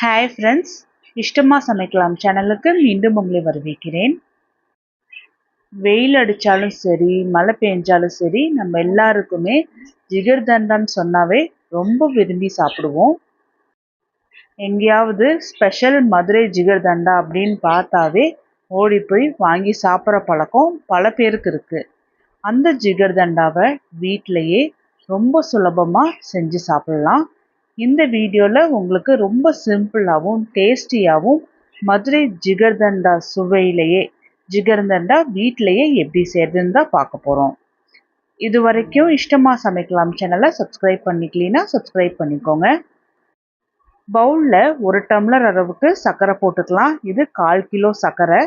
Hi friends இஷ்டமாக சமைக்கலாம் சேனலுக்கு மீண்டும் உங்களை வரவேற்கிறேன். வெயில் அடித்தாலும் சரி மழை பெஞ்சாலும் சரி நம்ம எல்லாருக்குமே ஜிகர்தண்டான்னு சொன்னாவே ரொம்ப விரும்பி சாப்பிடுவோம். எங்கேயாவது ஸ்பெஷல் மதுரை ஜிகர்தண்டா அப்படின்னு பார்த்தாவே ஓடி போய் வாங்கி சாப்பிட்ற பழக்கம் பல பேருக்கு இருக்குது அந்த ஜிகர்தண்டாவை வீட்டிலையே ரொம்ப சுலபமாக செஞ்சு சாப்பிட்லாம். இந்த வீடியோவில் உங்களுக்கு ரொம்ப சிம்பிளாகவும் டேஸ்டியாகவும் மதுரை ஜிகர்தண்டா சுவையிலேயே ஜிகர்தண்டா வீட்டிலையே எப்படி செய்யறதுன்னு தான் பார்க்க போகிறோம் இது வரைக்கும் இஷ்டமாக சமைக்கலாம் சேனலை சப்ஸ்கிரைப் பண்ணிக்கலனா சப்ஸ்கிரைப் பண்ணிக்கோங்க. பவுலில் ஒரு டம்ளர் அளவுக்கு சர்க்கரை போட்டுக்கலாம். இது கால் கிலோ சர்க்கரை.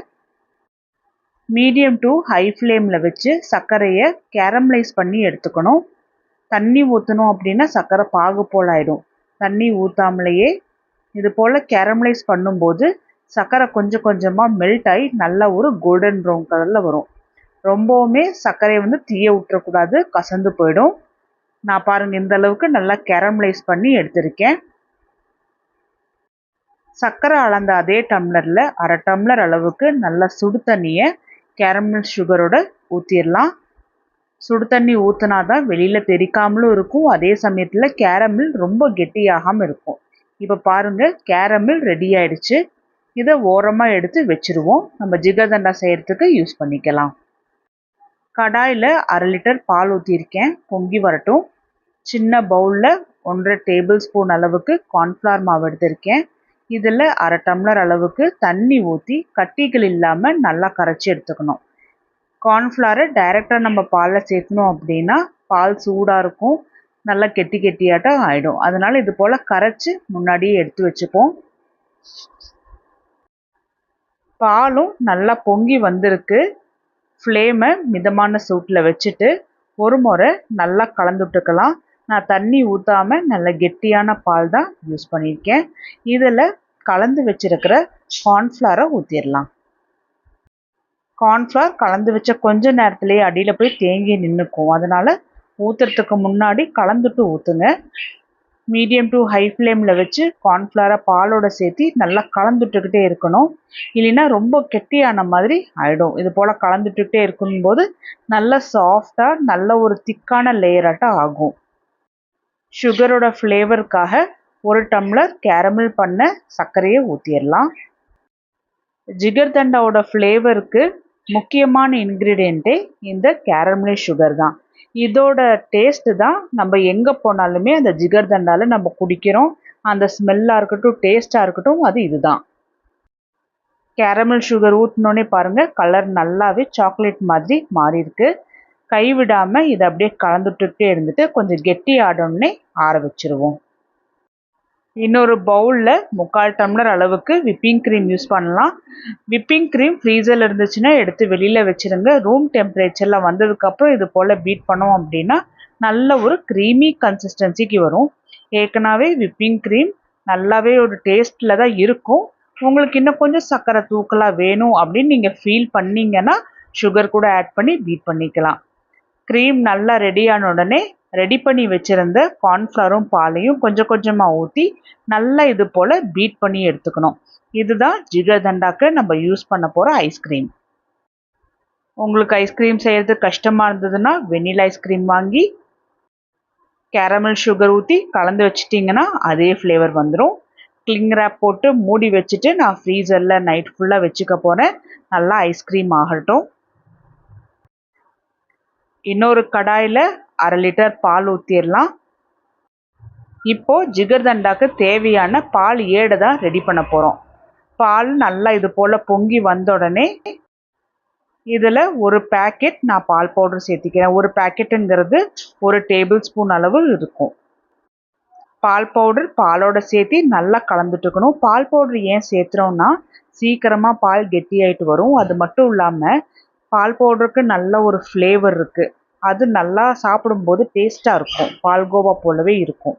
மீடியம் டு ஹை ஃப்ளேமில் வச்சு சர்க்கரையை கேரமலைஸ் பண்ணி எடுத்துக்கணும். தண்ணி ஊற்றணும் அப்படின்னா சர்க்கரை பாகு போல் ஆகிடும் தண்ணி ஊற்றாமலேயே இது போல் கேரமலைஸ் பண்ணும்போது சர்க்கரை கொஞ்சம் கொஞ்சமாக மெல்ட் ஆகி நல்ல ஒரு கோல்டன் ப்ரௌன் கலரில் வரும். ரொம்பவுமே சர்க்கரையை வந்து தீய விட்டுறக்கூடாது கசந்து போயிடும். நான் பாருங்கள் இந்த அளவுக்கு நல்லா கேரமலைஸ் பண்ணி எடுத்திருக்கேன். சர்க்கரை அளந்த அதே டம்ளரில் அரை டம்ளர் அளவுக்கு நல்லா சுடு தண்ணியை கேரமல் சுகரோட ஊற்றிடலாம் சுடு தண்ணி ஊற்றினா தான் வெளியில் தெரிக்காமலும் இருக்கும். அதே சமயத்தில் கேரமில் ரொம்ப கெட்டியாகாமல் இருக்கும். இப்போ பாருங்கள் கேரமில் ரெடி ஆயிடுச்சு. இதை ஓரமாக எடுத்து வச்சுருவோம். நம்ம ஜிகதண்டா செய்கிறதுக்கு யூஸ் பண்ணிக்கலாம். கடாயில் அரை லிட்டர் பால் ஊற்றியிருக்கேன் பொங்கி வரட்டும். சின்ன பவுலில் ஒன்றரை டேபிள் ஸ்பூன் அளவுக்கு கார்ன்ஃப்ளவர் மாவு எடுத்திருக்கேன். இதில் அரை டம்ளர் அளவுக்கு தண்ணி ஊற்றி கட்டிகள் இல்லாமல் நல்லா கரைச்சி எடுத்துக்கணும். கார்ன்ஃப்ளவரை டைரெக்டாக நம்ம பாலில் சேர்க்கணும் அப்படின்னா பால் சூடாக இருக்கும். நல்லா கெட்டி கெட்டியாட்டம் ஆகிடும் அதனால் இது போல் கரைச்சி முன்னாடியே எடுத்து வச்சுப்போம். பாலும் நல்லா பொங்கி வந்திருக்கு. ஃப்ளேமை மிதமான சூட்டில் வச்சுட்டு ஒரு முறை நல்லா கலந்துட்டுக்கலாம். நான் தண்ணி ஊற்றாமல் நல்ல கெட்டியான பால் தான் யூஸ் பண்ணியிருக்கேன். இதில் கலந்து வச்சுருக்கிற கார்ன்ஃப்ளவரை ஊற்றிடலாம் கார்ன்ஃப்ளவர் கலந்து வச்ச கொஞ்ச நேரத்துலேயே அடியில் போய் தேங்கி நின்றுக்கும் அதனால் ஊற்றுறதுக்கு முன்னாடி கலந்துட்டு ஊற்றுங்க மீடியம் டு ஹை ஃப்ளேமில் வச்சு கார்ன்ஃப்ளவரை பாலோட சேர்த்து நல்லா கலந்துட்டுக்கிட்டே இருக்கணும். இல்லைன்னா ரொம்ப கெட்டியான மாதிரி ஆகிடும் இது போல் கலந்துட்டுக்கிட்டே இருக்கும்போது நல்ல சாஃப்டாக நல்ல ஒரு திக்கான லேயராட்டம் ஆகும். சுகரோட ஃப்ளேவருக்காக ஒரு டம்ளர் கேரமல் பண்ண சர்க்கரையை ஊற்றிடலாம் ஜிகர்தண்டாவோட ஃப்ளேவருக்கு முக்கியமான இன்க்ரீடியண்ட்டே இந்த கேரமலே சுகர் தான். இதோட டேஸ்ட்டு தான் நம்ம எங்கே போனாலுமே அந்த ஜிகர்தண்டாவில் நம்ம குடிக்கிறோம். அந்த ஸ்மெல்லாக இருக்கட்டும் டேஸ்ட்டாக இருக்கட்டும் அது இதுதான். கேரமல் சுகர் ஊற்றினோடனே பாருங்கள் கலர் நல்லாவே சாக்லேட் மாதிரி மாறி இருக்கு கைவிடாமல் இதை அப்படியே கலந்துட்டுட்டே இருந்துட்டு கொஞ்சம் கெட்டி ஆடணுன்னே ஆற வச்சுருவோம். இன்னொரு பவுலில் முக்கால் டம்ளர் அளவுக்கு விப்பிங் க்ரீம் யூஸ் பண்ணலாம். விப்பிங் க்ரீம் ஃப்ரீசரில் இருந்துச்சுன்னா எடுத்து வெளியில் வச்சுருங்க. ரூம் டெம்பரேச்சரில் வந்ததுக்கப்புறம் இது போல் பீட் பண்ணோம் அப்படின்னா நல்ல ஒரு க்ரீமி கன்சிஸ்டன்சிக்கு வரும். ஏற்கனவே விப்பிங் க்ரீம் நல்லாவே ஒரு டேஸ்ட்டில் தான் இருக்கும். உங்களுக்கு இன்னும் கொஞ்சம் சர்க்கரை தூக்கலாக வேணும் அப்படின்னு நீங்கள் ஃபீல் பண்ணிங்கன்னா சுகர் கூட ஆட் பண்ணி பீட் பண்ணிக்கலாம். க்ரீம் நல்லா ரெடியான உடனே ரெடி பண்ணி வச்சுருந்த கார்ன்ஃப்ளவரும் பாலையும் கொஞ்சம் கொஞ்சமாக ஊற்றி நல்லா இது போல் பீட் பண்ணி எடுத்துக்கணும். இதுதான் ஜிகர்தண்டாக்கு நம்ம யூஸ் பண்ண போகிற ஐஸ்கிரீம் உங்களுக்கு ஐஸ்கிரீம் செய்கிறது கஷ்டமாக இருந்ததுன்னா வெனிலா ஐஸ்கிரீம் வாங்கி கேரமல் சுகர் ஊற்றி கலந்து வச்சிட்டிங்கன்னா அதே ஃப்ளேவர் வந்துடும் கிளிங் ரேப் போட்டு மூடி வச்சுட்டு நான் ஃப்ரீசரில் நைட் ஃபுல்லாக வச்சுக்க போகிறேன் நல்லா ஐஸ்கிரீம் ஆகட்டும். இன்னொரு கடாயில் அரை லிட்டர் பால் ஊற்றிடலாம் இப்போது ஜிகர்தண்டாக்கு தேவையான பால் ஏடை தான் ரெடி பண்ண போகிறோம் பால் நல்லா இது போல் பொங்கி வந்த உடனே இதில் ஒரு பேக்கெட் நான் பால் பவுடர் சேர்த்திக்கிறேன். ஒரு பேக்கெட்டுங்கிறது ஒரு டேபிள் ஸ்பூன் அளவு இருக்கும். பால் பவுடர் பாலோட சேர்த்து நல்லா கலந்துட்டுக்கணும் பால் பவுடர் ஏன் சேர்த்துறோம்னா சீக்கிரமாக பால் கெட்டியாயிட்டு வரும். அது மட்டும் இல்லாமல் பால் பவுடருக்கு நல்ல ஒரு ஃப்ளேவர் இருக்குது அது நல்லா சாப்பிடும்போது டேஸ்ட்டாக இருக்கும். பால்கோவா போலவே இருக்கும்.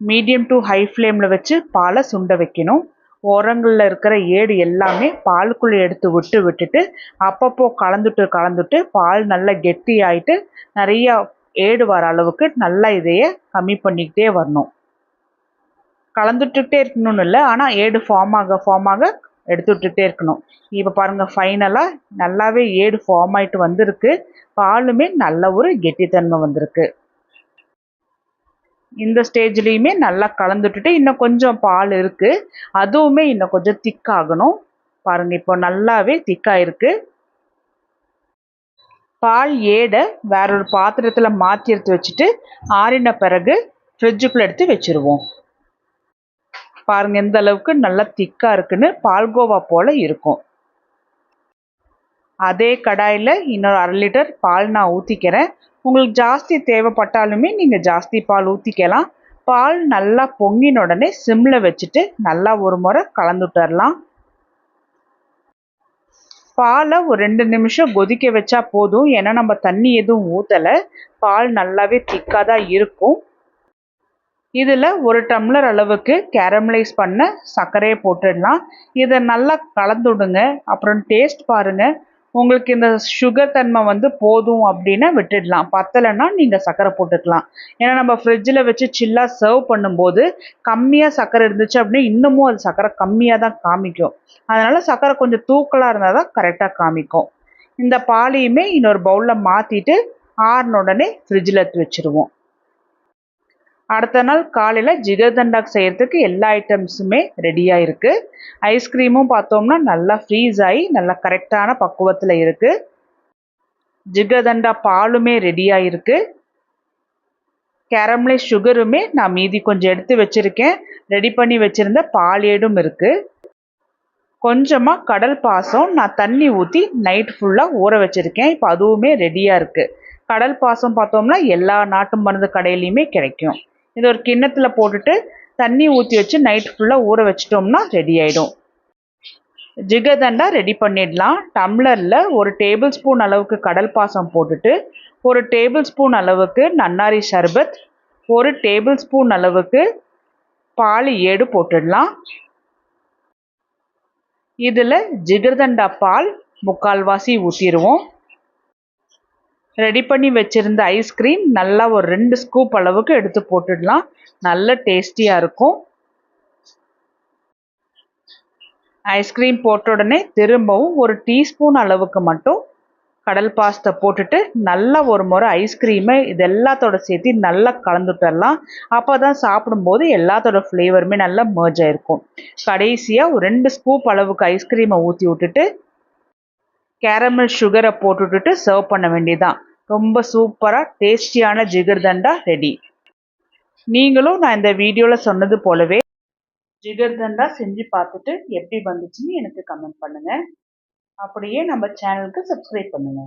மீடியம் டு ஹை ஃப்ளேமில் வச்சு பாலை சுண்ட வைக்கணும். ஓரங்களில் இருக்கிற ஏடு எல்லாமே பாலுக்குள்ளே எடுத்து விட்டு விட்டுட்டு அப்பப்போ கலந்துட்டு கலந்துட்டு பால் நல்லா கெட்டி ஆகிட்டு நிறையா ஏடு வர அளவுக்கு நல்லா இதைய கம்மி பண்ணிக்கிட்டே வரணும். கலந்துட்டுக்கிட்டே இருக்கணும்னு இல்லை ஆனால் ஏடு ஃபார்ம் ஆக ஃபார்ம் ஆக எடுத்து விட்டுட்டே இருக்கணும். இப்போ பாருங்கள் ஃபைனலாக நல்லாவே ஏடு ஃபார்ம் ஆகிட்டு வந்திருக்கு. பாலுமே நல்ல ஒரு கெட்டித்தன்மை வந்திருக்கு. இந்த ஸ்டேஜ்லேயுமே நல்லா கலந்துட்டுட்டு இன்னும் கொஞ்சம் பால் இருக்குது அதுவுமே இன்னும் கொஞ்சம் திக்காகணும் பாருங்கள் இப்போ நல்லாவே திக்காக இருக்குது பால் ஏடை வேற ஒரு பாத்திரத்தில் மாற்றி எடுத்து வச்சுட்டு ஆறின பிறகு ஃப்ரிட்ஜுக்குள்ளே எடுத்து வச்சுருவோம். பாருங்கள் எந்த அளவுக்கு நல்லா திக்காக இருக்குன்னு பால்கோவா போல் இருக்கும். அதே கடாயில் இன்னொரு அரை லிட்டர் பால் நான் ஊற்றிக்கிறேன் உங்களுக்கு ஜாஸ்தி தேவைப்பட்டாலுமே நீங்கள் ஜாஸ்தி பால் ஊற்றிக்கலாம் பால் நல்லா பொங்கின உடனே சிம்மில் வச்சுட்டு நல்லா ஒரு முறை கலந்து விட்டுறலாம். பாலை ஒரு ரெண்டு நிமிஷம் கொதிக்க வச்சா போதும். ஏன்னா நம்ம தண்ணி எதுவும் ஊற்றலை பால் நல்லாவே திக்காக தான் இருக்கும். இதில் ஒரு டம்ளர் அளவுக்கு கேரமலைஸ் பண்ண சர்க்கரையை போட்டுடலாம். இதை நல்லா கலந்துடுங்க. அப்புறம் டேஸ்ட் பாருங்கள் உங்களுக்கு இந்த சுகர் தன்மை வந்து போதும் அப்படின்னா விட்டுடலாம். பத்தலைன்னா நீங்கள் சர்க்கரை போட்டுக்கலாம். ஏன்னா நம்ம ஃப்ரிட்ஜில் வச்சு சில்லாக சர்வ் பண்ணும்போது கம்மியாக சர்க்கரை இருந்துச்சு அப்படின்னா இன்னமும் அது சர்க்கரை கம்மியாக தான் காமிக்கும். அதனால் சர்க்கரை கொஞ்சம் தூக்கலாக இருந்தால் தான் கரெக்டாக காமிக்கும். இந்த பாலையுமே இன்னொரு பவுலில் மாற்றிட்டு ஆறின உடனே ஃப்ரிட்ஜில் எடுத்து வச்சுருவோம். அடுத்த நாள் காலையில் ஜிகர்தண்டாக் செய்கிறதுக்கு எல்லா ஐட்டம்ஸுமே ரெடியாக இருக்குது ஐஸ்கிரீமும் பார்த்தோம்னா நல்லா ஃப்ரீஸ் ஆகி நல்லா கரெக்டான பக்குவத்தில் இருக்குது ஜிகர்தண்டா பாலுமே ரெடியாக இருக்குது கேரம்லே சுகருமே நான் மீதி கொஞ்சம் எடுத்து வச்சுருக்கேன். ரெடி பண்ணி வச்சுருந்த பாலேடும் இருக்குது கொஞ்சமாக கடல் பாசம் நான் தண்ணி ஊற்றி நைட் ஃபுல்லாக ஊற வச்சுருக்கேன். இப்போ அதுவுமே ரெடியாக இருக்குது கடல் பாசம் பார்த்தோம்னா எல்லா நாட்டு மருந்து கடையிலையுமே கிடைக்கும். இது ஒரு கிண்ணத்தில் போட்டுட்டு தண்ணி ஊற்றி வச்சு நைட் ஃபுல்லாக ஊற வச்சிட்டோம்னா ரெடி ஆகிடும் ஜிகதண்டா ரெடி பண்ணிடலாம். டம்ளரில் ஒரு டேபிள் ஸ்பூன் அளவுக்கு கடல் பாசம் போட்டுட்டு ஒரு டேபிள் ஸ்பூன் அளவுக்கு நன்னாரி சர்பத் ஒரு டேபிள் ஸ்பூன் அளவுக்கு பால் ஏடு போட்டுடலாம். இதில் ஜிகர்தண்டா பால் முக்கால்வாசி ஊற்றிடுவோம் ரெடி பண்ணி வச்சுருந்த ஐஸ்கிரீம் நல்லா ஒரு ரெண்டு ஸ்கூப் அளவுக்கு எடுத்து போட்டுடலாம். நல்ல டேஸ்டியாக இருக்கும். ஐஸ்கிரீம் போட்ட உடனே திரும்பவும் ஒரு டீஸ்பூன் அளவுக்கு மட்டும் கடல் பாஸ்தை போட்டுட்டு நல்லா ஒரு முறை ஐஸ்கிரீமை இது எல்லாத்தோட சேர்த்து நல்லா கலந்துட்டுடலாம் அப்போ தான் சாப்பிடும்போது எல்லாத்தோட ஃப்ளேவருமே நல்லா மேர்ஜ் ஆகிருக்கும் கடைசியாக ஒரு ரெண்டு ஸ்கூப் அளவுக்கு ஐஸ்கிரீமை ஊற்றி விட்டுட்டு கேரமல் சுகரை போட்டுவிட்டுட்டு சர்வ் பண்ண வேண்டியதான் ரொம்ப சூப்பராக டேஸ்டியான ஜிகர்தண்டா ரெடி. நீங்களும் நான் இந்த வீடியோவில் சொன்னது போலவே ஜிகர்தண்டா செஞ்சு பார்த்துட்டு எப்படி வந்துச்சுன்னு எனக்கு கமெண்ட் பண்ணுங்கள் அப்படியே நம்ம சேனலுக்கு சப்ஸ்கிரைப் பண்ணுங்கள்